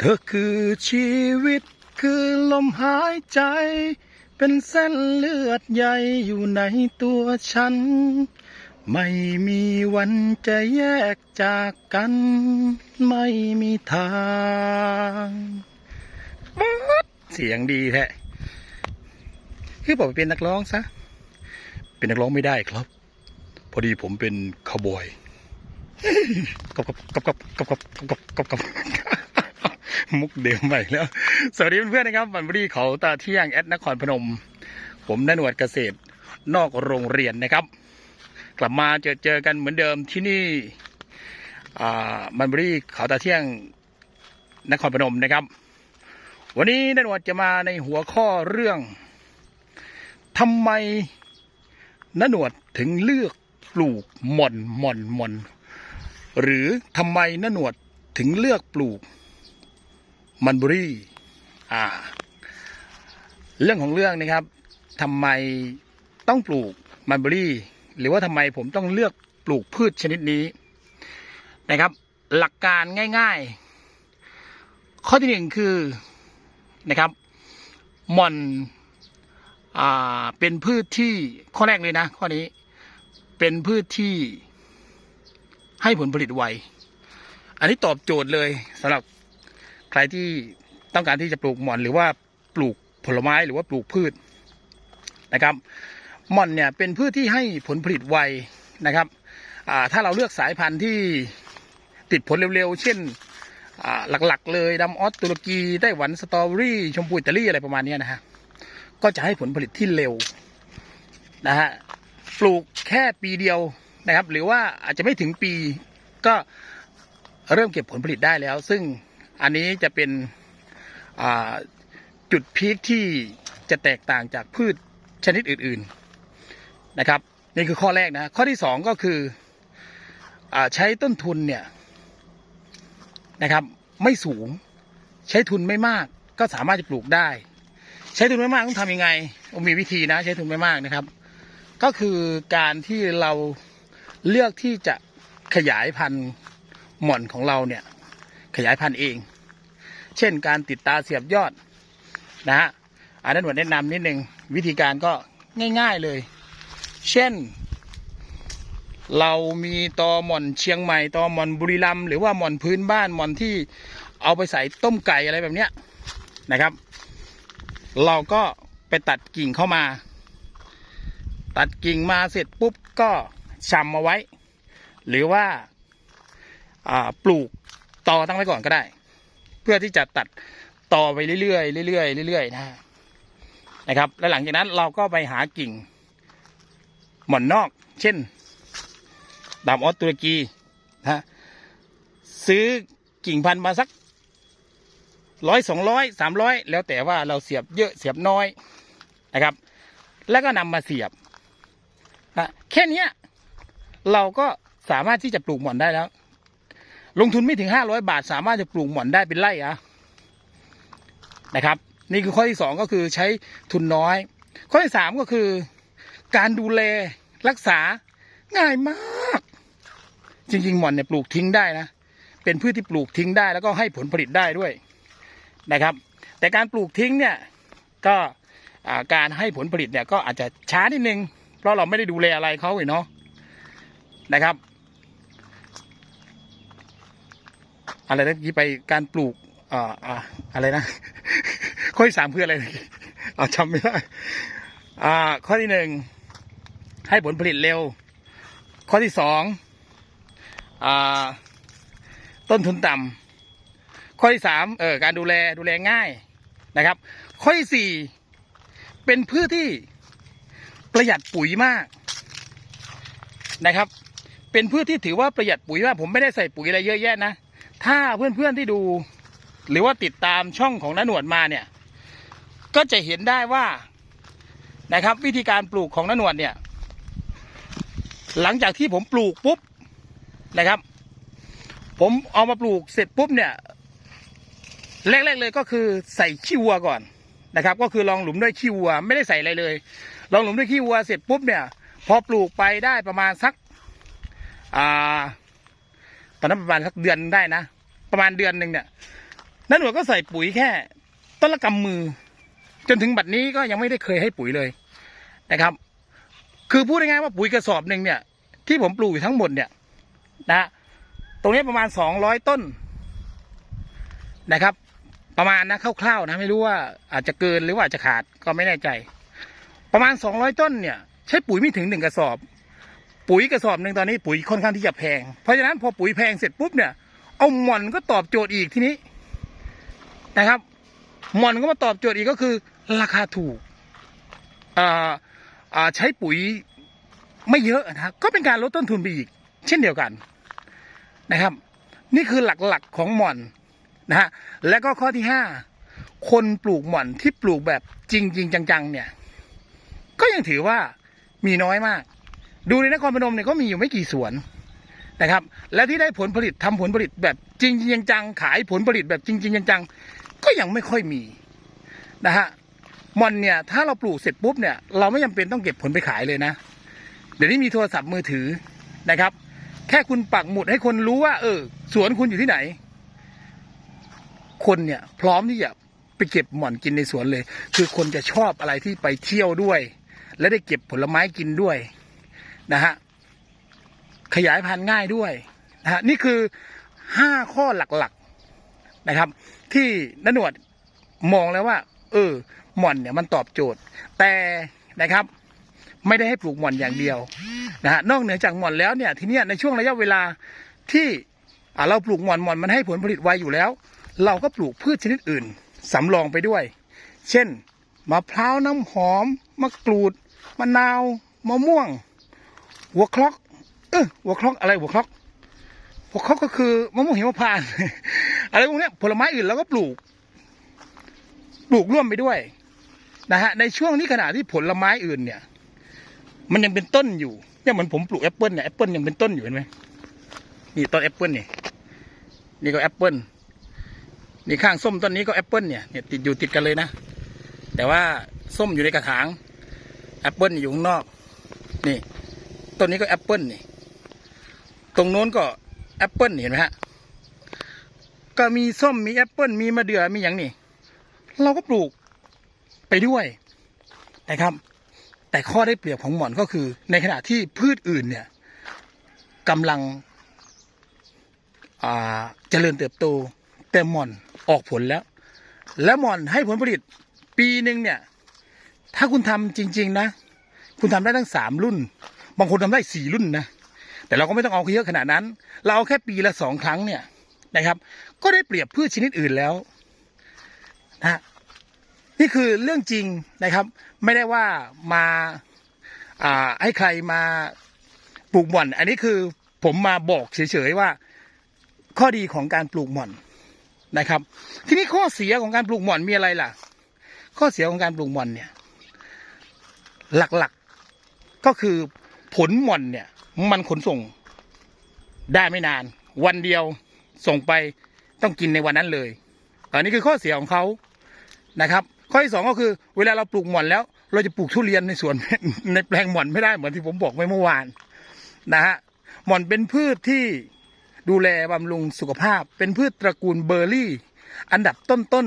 เธอคือชีวิตคือลมหายใจ เป็นเส้นเลือดใหญ่อยู่ในตัวฉัน ไม่มีวันจะแยกจากกัน ไม่มีทางเสียงดีแท้คือบอกไปเป็นนักร้องซะ เป็นนักร้องไม่ได้ครับ พอดีผมเป็นคาวบอยกบกบกบกบกบกบกบกับกับ มุกเดิมใหม่แล้ว สวัสดีเพื่อนๆนะครับวันพอดีเขาตาเที่ยงแอดนครพนม ผมนนวดเกษตรนอกโรงเรียนนะครับ กลับมาเจอเจอกันเหมือนเดิมที่นี่มันบรีเขาตาเที่ยงนครพนมนะครับ วันนี้นนวดจะมาในหัวข้อเรื่องทำไมนนวดถึงเลือกปลูกหม่อนหม่อนหม่อนหรือทำไมนนวดถึงเลือกปลูก มันบอรี่อ่า เรื่องของเรื่องนะครับทำไมต้องปลูกมันบอรี่หรือว่าทำไมผมต้องเลือกปลูกพืชชนิดนี้นะครับ หลักการง่าย ๆ ข้อที่หนึ่งคือนะครับม่อนอ่าเป็นพืชที่ข้อแรกเลยนะ ข้อนี้เป็นพืชที่ให้ผลผลิตไว อันนี้ตอบโจทย์เลยสำหรับ ใครที่ต้องการที่จะปลูกหม่อนหรือว่าปลูกผลไม้หรือว่าปลูกพืชนะครับหม่อนเนี่ยเป็นพืชที่ให้ผลผลิตไวนะครับถ้าเราเลือกสายพันธุ์ที่ติดผลเร็วๆ เช่นหลักๆ เลยดำออสตุรกีไต้หวันสตรอเบอรี่ ชมพูอิตาลีอะไรประมาณนี้นะฮะก็จะให้ผลผลิตที่เร็วนะฮะปลูกแค่ปีเดียวนะครับ หรือว่าอาจจะไม่ถึงปีก็เริ่มเก็บผลผลิตได้แล้ว ซึ่ง อันนี้จะเป็นจุดพีคที่จะแตกต่างจากพืชชนิดอื่น ๆนะครับ นี่คือข้อแรกนะ ข้อที่สองก็คืออใช้ต้นทุนเนี่ยนะครับ ไม่สูง ใช้ทุนไม่มาก ก็สามารถจะปลูกได้ ใช้ทุนไม่มากต้องทำยังไงมีวิธีนะใช้ทุนไม่มากนะครับ ก็คือการที่เราเลือกที่จะขยายพันธุ์หม่อนของเราเนี่ย ขยายพันธุ์เอง เช่นการติดตาเสียบยอดนะฮะอันนั้นหนวดแนะนำนิดนึงวิธีการก็ง่าย ๆเลย เช่น เรามีตอหม่อนเชียงใหม่ตอหม่อนบุรีรัมย์หรือว่าหม่อนพื้นบ้านหม่อนที่เอาไปใส่ต้มไก่อะไรแบบเนี้ยนะครับ เราก็ไปตัดกิ่งเข้ามา ตัดกิ่งมาเสร็จปุ๊บก็ชำมาไว้ หรือว่าปลูก ตอตั้งไว้ก่อนก็ได้ เพื่อที่จะตัดตอไปเรื่อยๆเรื่อยๆเรื่อยๆนะนะครับ แล้วหลังจากนั้นเราก็ไปหากิ่ง หม่อนนอก เช่นดามออสตุรกีนะซื้อกิ่งพันธุ์มาสักร้อยสองร้อยสามร้อยแล้วแต่ว่าเราเสียบเยอะเสียบน้อยนะครับ แล้วก็นำมาเสียบนะแค่เนี้ย เราก็สามารถที่จะปลูกหม่อนได้แล้ว ลงทุนไม่ถึงห้าร้อยบาท สามารถจะปลูกหม่อนได้เป็นไร่อะนะครับ นี่คือข้อที่สองก็คือใช้ทุนน้อย ข้อที่สามก็คือ การดูแลรักษาง่ายมาก จริงๆหม่อนเนี่ยปลูกทิ้งได้นะ เป็นพืชที่ปลูกทิ้งได้แล้วก็ให้ผลผลิตได้ด้วยนะครับ แต่การปลูกทิ้งเนี่ยก็การให้ผลผลิตเนี่ยก็อาจจะช้านิดนึง เพราะเราไม่ได้ดูแลอะไรเขาเนาะนะครับ อะไรนะที่ไปการปลูกอ่าอ่าอะไรนะ ข้อที่สามคืออะไรอ่าจำไม่ได้อ่า ข้อที่หนึ่งให้ผลผลิตเร็ว ข้อที่สองอ่าต้นทุนต่ำข้อที่สามเออการดูแลดูแลง่ายนะครับ ข้อที่สี่เป็นพืชที่ประหยัดปุ๋ยมากนะครับ เป็นพืชที่ถือว่าประหยัดปุ๋ยมากผมไม่ได้ใส่ปุ๋ยอะไรเยอะแยะนะ ถ้าเพื่อนๆที่ดู หรือว่าติดตามช่องของน้าหนวดมาเนี่ย ก็จะเห็นได้ว่านะครับ วิธีการปลูกของน้าหนวดเนี่ย หลังจากที่ผมปลูกปุ๊บนะครับ ผมเอามาปลูกเสร็จปุ๊บเนี่ยแรกๆเลยก็คือใส่ขี้วัวก่อนนะครับ ก็คือลองหลุมด้วยขี้วัว ไม่ได้ใส่อะไรเลย ลองหลุมด้วยขี้วัวเสร็จปุ๊บเนี่ย พอปลูกไปได้ประมาณสักอ่า ตอนนั้นประมาณสักเดือนได้นะประมาณเดือนหนึ่งเนี่ยนั่นหนวดก็ใส่ปุ๋ยแค่ ต้นละกำมือ จนถึงบัดนี้ก็ยังไม่ได้เคยให้ปุ๋ยเลยนะครับ คือพูดง่ายๆว่าปุ๋ยกระสอบหนึ่งเนี่ย ที่ผมปลูกอยู่ทั้งหมดเนี่ย นะตรงนี้ประมาณสองร้อยต้นนะครับ ประมาณนะคร่าวๆนะไม่รู้ว่าอาจจะเกินหรือว่าอาจจะขาดก็ไม่แน่ใจ ประมาณสองร้อยต้นเนี่ย ใช้ปุ๋ยไม่ถึงหนึ่งกระสอบ ปุ๋ยกระสอบหนึ่งตอนนี้ปุ๋ยค่อนข้างที่จะแพง เพราะฉะนั้นพอปุ๋ยแพงเสร็จปุ๊บเนี่ยเอาหม่อนก็ตอบโจทย์อีกทีนี้นะครับหม่อนก็มาตอบโจทย์อีกก็คือ ราคาถูกอ่าอ่าใช้ปุ๋ยไม่เยอะนะก็เป็นการลดต้นทุนไปอีก เช่นเดียวกันนะครับ นี่คือหลักๆของหม่อนนะฮะและก็ข้อที่ห้าคนปลูกหม่อนที่ปลูกแบบจริงจริงๆจังๆเนี่ย ก็ยังถือว่ามีน้อยมาก ดูในนครพนมเนี่ยก็มีอยู่ไม่กี่สวนนะครับ และที่ได้ผลผลิตทำผลผลิตแบบจริงจริงจังขายผลผลิตแบบจริงจริงจังก็ยังไม่ค่อยมีนะฮะมอนเนี่ยถ้าเราปลูกเสร็จปุ๊บเนี่ยเราไม่จำเป็นต้องเก็บผลไปขายเลยนะ เดี๋ยวนี้มีโทรศัพท์มือถือนะครับ แค่คุณปักหมุดให้คนรู้ว่า เออ สวนคุณอยู่ที่ไหน คนเนี่ย พร้อมที่จะไปเก็บหม่อนกินในสวนเลย คือคนจะชอบอะไรที่ไปเที่ยวด้วย และได้เก็บผลไม้กินด้วย นะฮะขยายพันธุ์ง่ายด้วยนะฮะนี่คือห้าข้อหลักๆนะครับ ที่นหนวดมองแล้วว่า เออหม่อนเนี่ยมันตอบโจทย์ แต่นะครับ ไม่ได้ให้ปลูกหม่อนอย่างเดียวนะฮะนอกเหนือจากหม่อนแล้วเนี่ยทีเนี้ยในช่วงระยะเวลาที่เราปลูกหม่อนหม่อนมันให้ผลผลิตไวอยู่แล้ว เราก็ปลูกพืชชนิดอื่นสำรองไปด้วย เช่นมะพร้าวน้ำหอมมะกรูดมะนาวมะม่วง หัวคลอก เออหัวคลอกอะไรหัวคลอกหัวคลอกก็คือมะม่วงหิมพานต์ อะไรพวกเนี้ยผลไม้อื่นเราก็ปลูก ปลูกร่วมไปด้วยนะฮะในช่วงนี้ขณะที่ผลไม้อื่นเนี่ย มันยังเป็นต้นอยู่เนี่ยเหมือนผมปลูกแอปเปิลเนี่ยแอปเปิลยังเป็นต้นอยู่เห็นไหมนี่ต้นแอปเปิลนี่นี่ก็แอปเปิลนี่ข้างส้มต้นนี้ก็แอปเปิลเนี่ยเนี่ยติดอยู่ติดกันเลยนะ แต่ว่าส้มอยู่ในกระถางแอปเปิลอยู่ข้างนอก นี่ ต้นนี้ก็แอปเปิลนี่ ตรงโน้นก็แอปเปิลเห็นไหมฮะ ก็มีส้มมีแอปเปิลมีมะเดื่อมีอย่างนี่เราก็ปลูกไปด้วยนะครับ แต่ข้อได้เปรียบของหม่อนก็คือ ในขณะที่พืชอื่นเนี่ยกำลังเจริญเติบโตแต่หม่อนออกผลแล้ว และหม่อนให้ผลผลิตปีหนึ่งเนี่ย ถ้าคุณทำจริง ๆ นะ คุณทำได้ตั้งสามรุ่น บางคนทำได้สี่รุ่นนะแต่เราก็ไม่ต้องเอาเยอะขนาดนั้น เราเอาแค่ปีละสองครั้งเนี่ยนะครับ ก็ได้เปรียบพืชชนิดอื่นแล้วนะนี่คือเรื่องจริงนะครับ ไม่ได้ว่ามาอ่าให้ใครมาปลูกหม่อน อันนี้คือผมมาบอกเฉยๆว่า ข้อดีของการปลูกหม่อนนะครับ ทีนี้ข้อเสียของการปลูกหม่อนมีอะไรล่ะ ข้อเสียของการปลูกหม่อนเนี่ย หลักๆก็คือ ผลหม่อนเนี่ย มันขนส่งได้ไม่นาน วันเดียวส่งไปต้องกินในวันนั้นเลย อันนี้คือข้อเสียของเขานะครับ ข้อที่สองก็คือ เวลาเราปลูกหม่อนแล้ว เราจะปลูกทุเรียนในสวนในแปลงหม่อนไม่ได้เหมือนที่ผมบอกไว้เมื่อวานนะฮะหม่อนเป็นพืชที่ดูแลบำรุงสุขภาพ เป็นพืชตระกูลเบอร์รี่ อันดับต้น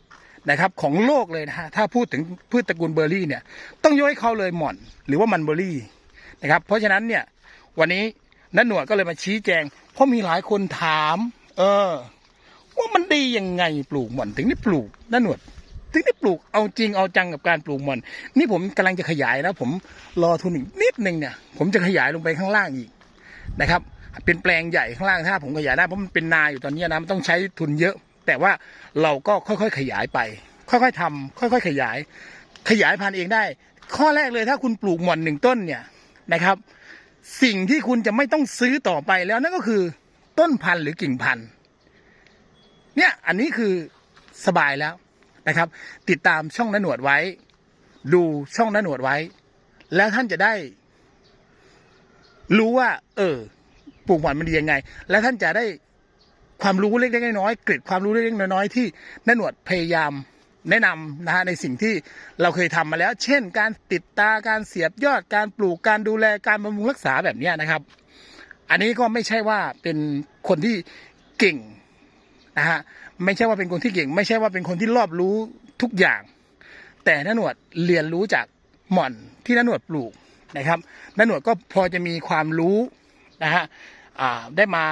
ๆนะครับ ของโลกเลยนะฮะถ้าพูดถึงพืชตระกูลเบอร์รี่เนี่ย ต้องยกให้เขาเลยหม่อน หรือว่ามันเบอร์รี่ นะครับ เพราะฉะนั้นเนี่ยวันนี้นันหนวดก็เลยมาชี้แจง เพราะมีหลายคนถาม เออ ว่ามันดียังไงปลูกหม่อนถึงได้ปลูกนันหนวด ถึงได้ปลูกเอาจริงเอาจังกับการปลูกหม่อน นี่ผมกำลังจะขยายนะผมรอทุนอีกนิดนึงเนี่ย ผมจะขยายลงไปข้างล่างอีกนะครับ เป็นแปลงใหญ่ข้างล่างถ้าผมขยายได้เพราะมันเป็นนาอยู่ตอนนี้นะมันต้องใช้ทุนเยอะ แต่ว่าเราก็ค่อยๆขยายไป ค่อยๆทำค่อย ๆ ขยาย ขยายพันธุ์เองได้ ข้อแรกเลยถ้าคุณปลูกหม่อนหนึ่งต้นเนี่ย นะครับ สิ่งที่คุณจะไม่ต้องซื้อต่อไปแล้วนั่นก็คือต้นพันธุ์หรือกิ่งพันธุ์เนี่ยอันนี้คือสบายแล้วนะครับ ติดตามช่องนหนวดไว้ ดูช่องนหนวดไว้ แล้วท่านจะได้ รู้ว่า เออปลูกหม่อนมันดียังไง แล้วท่านจะได้ความรู้เล็กๆน้อยๆเกร็ดความรู้เล็กๆน้อยๆที่นหนวดพยายาม แนะนำนะฮะในสิ่งที่เราเคยทำมาแล้ว เช่น การติดตาการเสียบยอดการปลูกการดูแลการบำรุงรักษาแบบนี้นะครับ อันนี้ก็ไม่ใช่ว่าเป็นคนที่เก่งนะฮะไม่ใช่ว่าเป็นคนที่เก่ง ไม่ใช่ว่าเป็นคนที่รอบรู้ทุกอย่าง แต่น้าหนวดเรียนรู้จากหม่อนที่น้าหนวดปลูกนะครับน้าหนวดก็พอจะมีความรู้นะฮะได้มา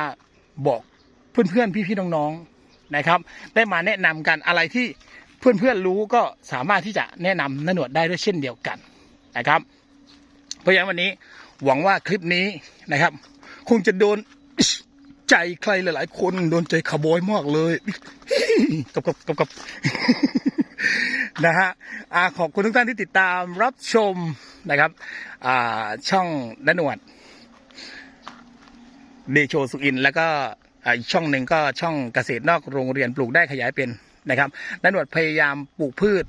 บอกเพื่อนๆพี่ๆน้องๆนะครับ ได้มาแนะนำกันอะไรที่ เพื่อนๆรู้ก็สามารถที่จะแนะนำน้าหนวดได้ด้วยเช่นเดียวกันนะครับ เพราะฉะนั้นวันนี้หวังว่าคลิปนี้นะครับ คงจะโดนใจใครหลาย ๆ คนโดนใจขบอยมากเลยกับกับกับกับนะฮะอ่าขอบคุณทุกท่านที่ติดตามรับชมนะครับช่องดนวดเดโชสุอิน แล้วก็อีกช่องหนึ่งก็ช่องเกษตรนอกโรงเรียนปลูกได้ขยายเป็น นะครับดนวดพยายามปลูกพืช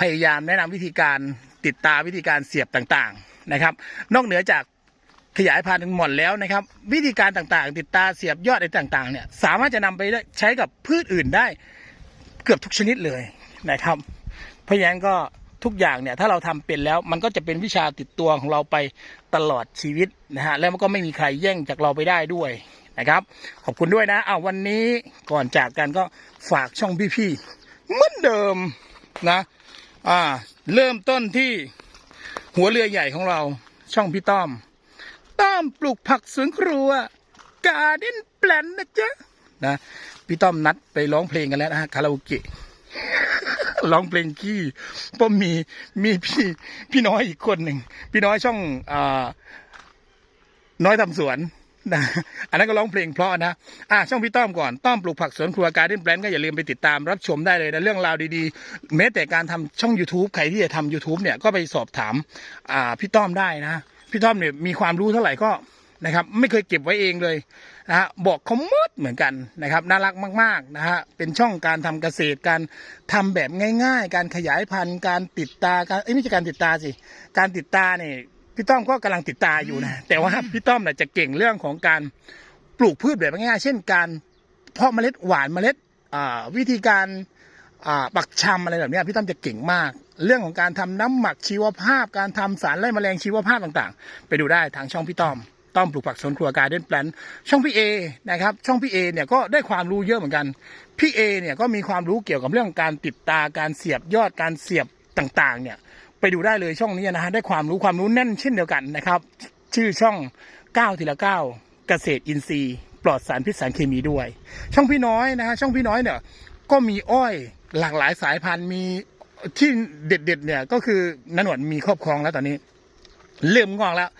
พยายามแนะนำวิธีการติดตาวิธีการเสียบต่างๆนะครับ นอกเหนือจากขยายพันธุ์หม่อนแล้วนะครับ วิธีการต่างๆ ติดตาเสียบยอดอะไรต่างๆเนี่ยสามารถจะนำไปใช้กับพืชอื่นได้เกือบทุกชนิดเลยนะครับเพราะฉะนั้นก็ทุกอย่างเนี่ยถ้าเราทำเป็นแล้วมันก็จะเป็นวิชาติดตัวของเราไปตลอดชีวิตนะฮะแล้วมันก็ไม่มีใครแย่งจากเราไปได้ด้วย นะครับ ขอบคุณด้วยนะอ้าวันนี้ก่อนจากกันก็ฝากช่องพี่ๆเหมือนเดิมนะอ่าเริ่มต้นที่หัวเรือใหญ่ของเราช่องพี่ต้อมต้อมปลูกผักสวนครัวการ์เด้นแปลนนะจ๊ะนะพี่ต้อมนัดไปร้องเพลงกันแล้วนะฮะคาราโอเกะร้องเพลงขี้เพราะมีมีพี่พี่น้อยอีกคนหนึ่ง พี่น้อยช่องอ่าน้อยทำสวน นะอันนั้นก็ร้องเพลงเพราะนะอะช่องพี่ต้อมก่อนต้อมปลูกผักสวนครัวการ์เด้นแปลนก็อย่าลืมไปติดตามรับชมได้เลยนะเรื่องราวดีๆแม้แต่การทำช่อง YouTube ใครที่จะทำ YouTube เนี่ยก็ไปสอบถามอ่าพี่ต้อมได้นะพี่ต้อมเนี่ยมีความรู้เท่าไหร่ก็นะครับไม่เคยเก็บไว้เองเลยนะฮะบอกเขาหมดเหมือนกันนะครับน่ารักมากๆนะฮะเป็นช่องการทำเกษตรการทำแบบง่าย ๆ การขยายพันธุ์การติดตาการเอ้ไม่ใช่การติดตาสิการติดตาเนี่ย พี่ต้อมก็กำลังติดตาอยู่นะแต่ว่าพี่ต้อมเนี่ยจะเก่งเรื่องของการปลูกพืชแบบง่ายๆเช่นการเพาะเมล็ดหวานเมล็ดอ่าวิธีการอ่าปักชำอะไรแบบเนี้ยพี่ตั้มจะเก่งมาก เรื่องของการทำน้ำหมักชีวภาพ การทำสารไล่แมลงชีวภาพต่างๆ ไปดูได้ทางช่องพี่ต้อมต้อมปลูกผักสวนครัวการเด่นแปลนช่องพี่เอนะครับช่องพี่เอเนี่ยก็ได้ความรู้เยอะเหมือนกันพี่เอเนี่ยก็มีความรู้เกี่ยวกับเรื่องการติดตาการเสียบยอดการเสียบต่างๆเนี่ย ไปดูได้เลยช่องนี้นะฮะได้ความรู้ความรู้แน่นเช่นเดียวกันนะครับ ชื่อช่อง9ทีละ9เกษตรอินทรีย์ ปลอดสารพิษสารเคมีด้วย ช่องพี่น้อยนะฮะช่องพี่น้อยเนี่ยก็มีอ้อยหลากหลายสายพันธุ์มีที่เด็ดๆเนี่ยก็คือนันหนวดมีครอบครองแล้วตอนนี้ เริ่มงอกแล้ว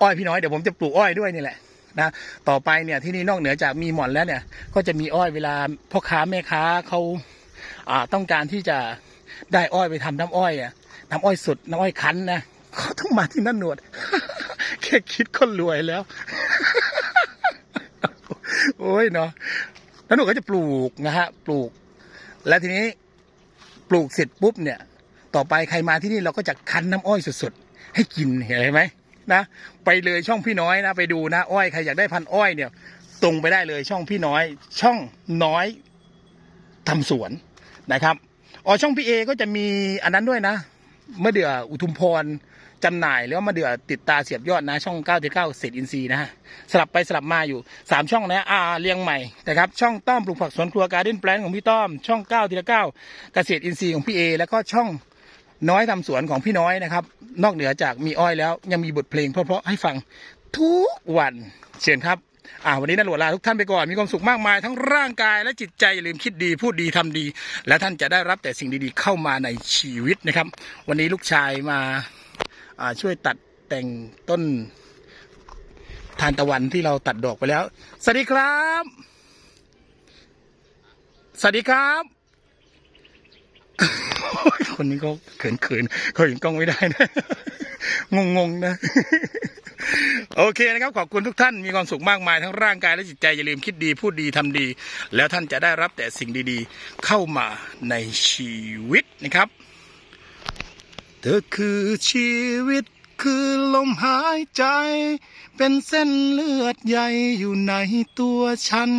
อ้อยพี่น้อยเดี๋ยวผมจะปลูกอ้อยด้วยนี่แหละนะต่อไปเนี่ยที่นี่นอกเหนือจากมีหมอนแล้วเนี่ย ก็จะมีอ้อยเวลาพ่อค้าแม่ค้าเขาอ่าต้องการที่จะได้อ้อยไปทำน้ำอ้อยอะ น้ำอ้อยสดน้ำอ้อยคั้นนะเขาต้องมาที่นั่นหนวด แค่คิดก็รวยแล้ว โอ้ยเนาะแล้วหนูก็จะปลูกนะฮะ ปลูก แล้วทีนี้ปลูกเสร็จปุ๊บเนี่ย ต่อไปใครมาที่นี่เราก็จะคั้นน้ำอ้อยสดๆให้กินเห็นไหมนะไปเลยช่องพี่น้อยนะ ไปดูนะอ้อยใครอยากได้พันอ้อยเนี่ย ตรงไปได้เลยช่องพี่น้อย ช่องน้อยทำสวนนะครับอ๋อช่องพี่เอก็จะมีอันนั้นด้วยนะ มื่อเดืออุทุมพรจำหน่ายแล้วมาเดือติดตาเสียบยอดนะ ช่อง9ก้าเก้าเศษอินทรีย์นะฮะสลับไปสลับมาอยู่สามช่องนะอ่าเรียงใหม่นะครับช่องต้อมปลูกผักสวนครัวการ์เด้นแปลนของพี่ต้อม ช่อง9ก้าทีละเก้าเกษตรอินทรีย์ของพี่เอแล้วก็ช่องน้อยทำสวนของพี่น้อยนะครับ นอกเหนือจากมีอ้อยแล้วยังมีบทเพลงเพราะๆให้ฟังทุกวันเชิญครับ อ่าวันนี้นันหลวงลาทุกท่านไปก่อนมีความสุขมากมายทั้งร่างกายและจิตใจอย่าลืมคิดดีพูดดีทำดี และท่านจะได้รับแต่สิ่งดีๆเข้ามาในชีวิตนะครับ วันนี้ลูกชายมาอ่าช่วยตัดแต่งต้นทานตะวันที่เราตัดดอกไปแล้ว สวัสดีครับ สวัสดีครับ คนนี้ก็เขินๆเขาเห็นกล้องไม่ได้นะ งงๆนะ โอเคนะครับขอบคุณทุกท่านมีความสุขมากมายทั้งร่างกายและจิตใจอย่าลืมคิดดีพูดดีทำดี แล้วท่านจะได้รับแต่สิ่งดีๆ เข้ามาในชีวิตนะครับ เธอคือชีวิตคือลมหายใจ เป็นเส้นเลือดใหญ่อยู่ในตัวฉัน